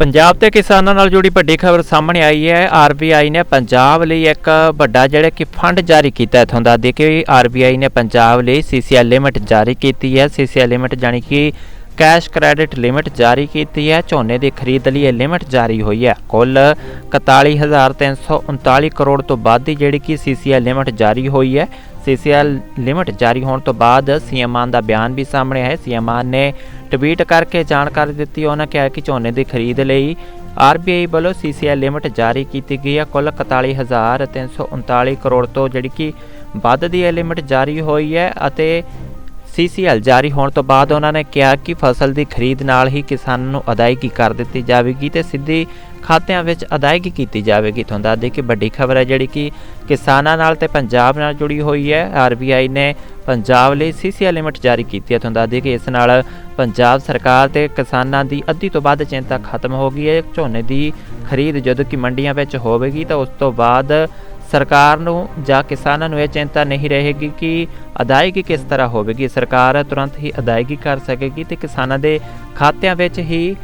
ਪੰਜਾਬ ਦੇ ਕਿਸਾਨਾਂ ਨਾਲ ਜੁੜੀ ਵੱਡੀ ਖਬਰ ਸਾਹਮਣੇ ਆਈ ਹੈ। ਆਰਬੀਆਈ ਨੇ ਪੰਜਾਬ ਲਈ ਇੱਕ ਵੱਡਾ ਜਿਹੜਾ ਕਿ ਫੰਡ ਜਾਰੀ ਕੀਤਾ ਇਥੋਂ ਦਾ ਦੇ ਕਿ ਆਰਬੀਆਈ ਨੇ ਪੰਜਾਬ ਲਈ ਸੀਸੀਐਲ ਲਿਮਿਟ ਜਾਰੀ ਕੀਤੀ ਹੈ। ਸੀਸੀਐਲ ਲਿਮਿਟ ਜਾਨੀ ਕਿ ਕੈਸ਼ ਕ੍ਰੈਡਿਟ ਲਿਮਿਟ ਜਾਰੀ ਕੀਤੀ ਹੈ। ਝੋਨੇ ਦੀ ਖਰੀਦ ਲਈ ਇਹ ਲਿਮਿਟ ਜਾਰੀ ਹੋਈ ਹੈ। ਕੁੱਲ 41339 ਕਰੋੜ ਤੋਂ ਵੱਧ ਦੀ ਜਿਹੜੀ ਕਿ ਸੀਸੀਐਲ ਲਿਮਿਟ ਜਾਰੀ ਹੋਈ ਹੈ। ਸੀਸੀਐਲ ਲਿਮਿਟ ਜਾਰੀ ਹੋਣ ਤੋਂ ਬਾਅਦ ਸੀਐਮ ਮਾਨ ਦਾ ਬਿਆਨ ਵੀ ਸਾਹਮਣੇ ਆਇਆ। ਸੀਐਮ ਮਾਨ ਨੇ ਟਵੀਟ ਕਰਕੇ ਜਾਣਕਾਰੀ ਦਿੱਤੀ। ਉਹਨਾਂ ਕਿਹਾ ਕਿ ਝੋਨੇ ਦੀ ਖਰੀਦ ਲਈ ਆਰਬੀਆਈ ਵੱਲੋਂ ਸੀਸੀਐਲ ਲਿਮਿਟ ਜਾਰੀ ਕੀਤੀ ਗਈ ਹੈ। ਕੁੱਲ 41339 ਕਰੋੜ ਤੋਂ ਜਿਹੜੀ ਕਿ ਵੱਧ ਦੀ ਇਹ ਲਿਮਿਟ ਜਾਰੀ ਹੋਈ ਹੈ ਅਤੇ ਸੀਸੀਐਲ ਜਾਰੀ ਹੋਣ ਤੋਂ ਬਾਅਦ ਉਹਨਾਂ ਨੇ ਕਿਹਾ ਕਿ ਫਸਲ ਦੀ ਖਰੀਦ ਨਾਲ ਹੀ ਕਿਸਾਨਾਂ ਨੂੰ ਅਦਾਇਗੀ ਕਰ ਦਿੱਤੀ ਜਾਵੇਗੀ ਤੇ ਸਿੱਧੀ ਖਾਤਿਆਂ ਵਿੱਚ ਅਦਾਇਗੀ ਕੀਤੀ ਜਾਵੇਗੀ। ਤੁਹਾਨੂੰ ਦੱਸ ਦੇਈਏ ਕਿ ਵੱਡੀ ਖਬਰ ਹੈ ਜਿਹੜੀ ਕਿ ਕਿਸਾਨਾਂ ਨਾਲ ਤੇ ਪੰਜਾਬ ਨਾਲ ਜੁੜੀ ਹੋਈ ਹੈ। ਆਰਬੀਆਈ ਨੇ ਪੰਜਾਬ ਲਈ ਸੀਸੀਐਲ ਲਿਮਿਟ ਜਾਰੀ ਕੀਤੀ ਹੈ। ਤੁਹਾਨੂੰ ਦੱਸ ਦੇਈਏ ਕਿ ਇਸ ਨਾਲ ਪੰਜਾਬ ਸਰਕਾਰ ਤੇ ਕਿਸਾਨਾਂ ਦੀ ਅੱਧੀ ਤੋਂ ਵੱਧ ਚਿੰਤਾ ਖਤਮ ਹੋ ਗਈ ਹੈ। ਝੋਨੇ ਦੀ ਖਰੀਦ ਜਦੋਂ ਕਿ ਮੰਡੀਆਂ ਵਿੱਚ ਹੋਵੇਗੀ ਤਾਂ ਉਸ ਤੋਂ ਬਾਅਦ ਸਰਕਾਰ ਨੂੰ ਜਾਂ ਕਿਸਾਨਾਂ ਨੂੰ ਇਹ ਚਿੰਤਾ ਨਹੀਂ ਰਹੇਗੀ ਕਿ ਅਦਾਇਗੀ ਕਿਸ ਤਰ੍ਹਾਂ ਹੋਵੇਗੀ। ਸਰਕਾਰ ਤੁਰੰਤ ਹੀ ਅਦਾਇਗੀ ਕਰ ਸਕੇਗੀ ਤੇ ਕਿਸਾਨਾਂ ਦੇ ਖਾਤਿਆਂ ਵਿੱਚ ਹੀ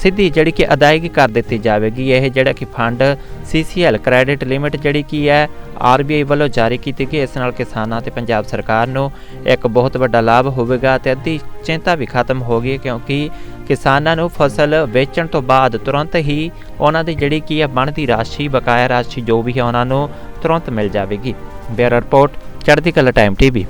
ਸਿੱਧੀ ਜਿਹੜੀ ਕਿ ਅਦਾਇਗੀ ਕਰ ਦਿੱਤੀ ਜਾਵੇਗੀ। ਇਹ ਜਿਹੜਾ ਕਿ ਫੰਡ ਸੀਸੀਐਲ ਕ੍ਰੈਡਿਟ ਲਿਮਿਟ ਜਿਹੜੀ ਕੀ ਹੈ ਆਰਬੀਆਈ ਵੱਲੋਂ ਜਾਰੀ ਕੀਤੀ ਗਈ। ਇਸ ਨਾਲ ਕਿਸਾਨਾਂ ਤੇ ਪੰਜਾਬ ਸਰਕਾਰ ਨੂੰ ਇੱਕ ਬਹੁਤ ਵੱਡਾ ਲਾਭ ਹੋਵੇਗਾ ਤੇ ਅੱਧੀ ਚਿੰਤਾ ਵੀ ਖਤਮ ਹੋ ਗਈ ਕਿਉਂਕਿ ਕਿਸਾਨਾਂ ਨੂੰ ਫਸਲ ਵੇਚਣ ਤੋਂ ਬਾਅਦ ਤੁਰੰਤ ਹੀ ਉਹਨਾਂ ਦੀ ਜਿਹੜੀ ਕੀ ਹੈ ਬਣਦੀ ਰਾਸ਼ੀ, ਬਕਾਇਆ ਰਾਸ਼ੀ ਜੋ ਵੀ ਹੈ ਉਹਨਾਂ ਨੂੰ ਤੁਰੰਤ ਮਿਲ ਜਾਵੇਗੀ। ਬੇਅਰ ਰਿਪੋਰਟ, ਚੜ੍ਹਦੀ ਕਲਾ ਟਾਈਮ ਟੀਵੀ।